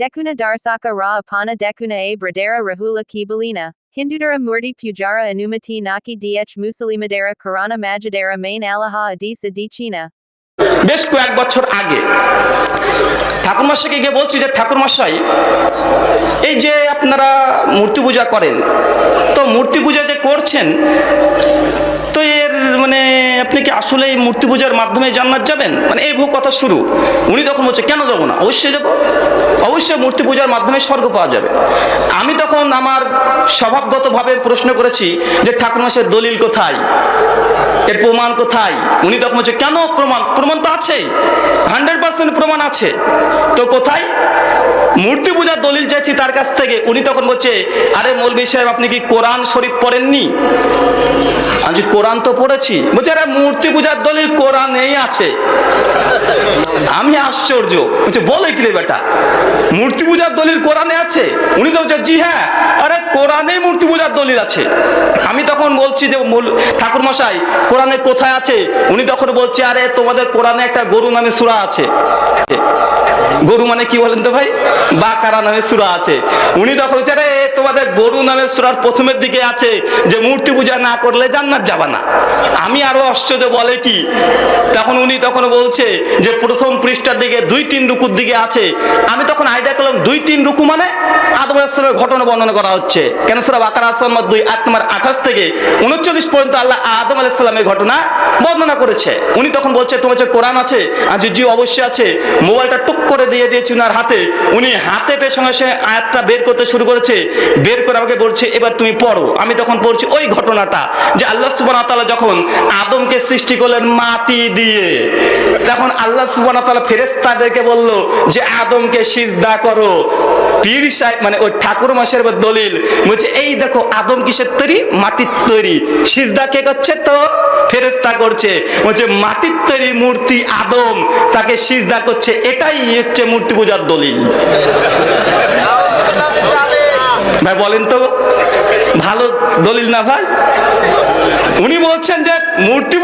Dekuna Darsaka Ra Apana Dekuna A Bradera Rahula Kibalina. Hindudara Murti Pujara Anumati Naki Dh Musalimadera Karana Majadera Main Alaha Adisa Di China. বেশ কয়েক বছর আগে ঠাকুরমশাইকে গিয়ে বলছি যে ঠাকুরমশাই এই যে আপনারা মূর্তি পূজা করেন তো মূর্তি পূজা যে করছেন মানে আপনি কি আসলে এই মূর্তি পূজার মাধ্যমে জান্নাত যাবেন? মানে এই ভূ কথা শুরু। উনি তখন বলছে, কেন যাব না? অবশ্যই যাব। অবশ্যই মূর্তি পূজার মাধ্যমে স্বর্গ পাওয়া যাবে। আমি তখন আমার স্বভাবগতভাবে প্রশ্ন করেছি যে ঠাকুরমশাইয়ের দলিল কোথায়? এর প্রমাণ কোথায়? উনি তখন বলছে, কেন প্রমাণ? প্রমাণ তো আছে হান্ড্রেড পার্সেন্ট প্রমাণ আছে। তো কোথায়? মূর্তি পূজার দলিল চাইছি তার কাছ থেকে। উনি তখন বলছে, আরে মৌলবী সাহেব, আপনি কি কোরআন শরীফ পড়েননি? আমি কোরআন তো পড়েছি। বলছে, আরে মূর্তি পূজার দলিল কোরআনেই আছে। আমি আশ্চর্য। বলছে, বলে কি রে বেটা? মূর্তি পূজার দলিল কোরআনে আছে? উনি তো বলছে, জি হ্যাঁ। আরে কোরআনে মূর্তি পূজার দলিল আছে। আমি তখন বলছি যে ঠাকুর মশাই, কোরআনে কোথায় আছে? উনি তখন বলছে, আরে তোমাদের কোরআনে একটা গরু নামে সুরা আছে। গরু মানে কি বলেন তো ভাই? বাকারা নামে সুরা আছে। উনি তখন বলছে, আরে তোমাদের গরু নামে সুরার প্রথমের দিকে আছে যে মূর্তি পূজা না করলে জান্নাত যাবা না। আমি আরও আশ্চর্য বলে কি? তখন উনি তখন বলছে যে প্রথম পৃষ্ঠার দিকে দুই তিন রুকুর দিকে আছে। আমি তখন আইডিয়া করলাম, দুই তিন রুকু মানে আদম আসলামের ঘটনা বর্ণনা করা হচ্ছে। কেন সুরা বাকারা আসলাম দুই, আট নম্বর আঠাশ থেকে উনচল্লিশ পর্যন্ত আল্লাহ আদম আলাইসাল্লামের ঘটনা বর্ণনা করেছে। উনি তখন বলছে, তোমার যে কোরআন আছে? আজ জি অবশ্যই আছে। মোবাইলটা টুক করে দিয়ে দিয়েছি উনার হাতে। উনি হাতে পেয়ে সঙ্গে সঙ্গে আয়াতটা বের করতে শুরু করেছে। বের করে আমাকে বলছে, এবার তুমি পড়ো। আমি তখন পড়ছি ওই ঘটনাটা, যে আল্লাহ ওয়া যখন আদমকে সৃষ্টি করলেন মাটি দিয়ে। তখন আল্লাহ সুবহানাহু ওয়া তাআলা ফেরেশতাদেরকে বলল যে, আদমকে সিজদা করো। পীর সাহেব মানে ওই ঠাকুর মাসের দলিল, বলছে, এই দেখো, আদম কিসের তৈরি? মাটির তৈরি। সিজদা কে করছে তো? ফেরেস্তা করছে। বলছে, মাটির তৈরি মূর্তি আদম, তাকে সিজদা করছে। এটাই হচ্ছে মূর্তি পূজার দলিল। ভাই, বলেন তো, ভালো দলিল না ভাই? উনি বলছেন যে, মূর্তি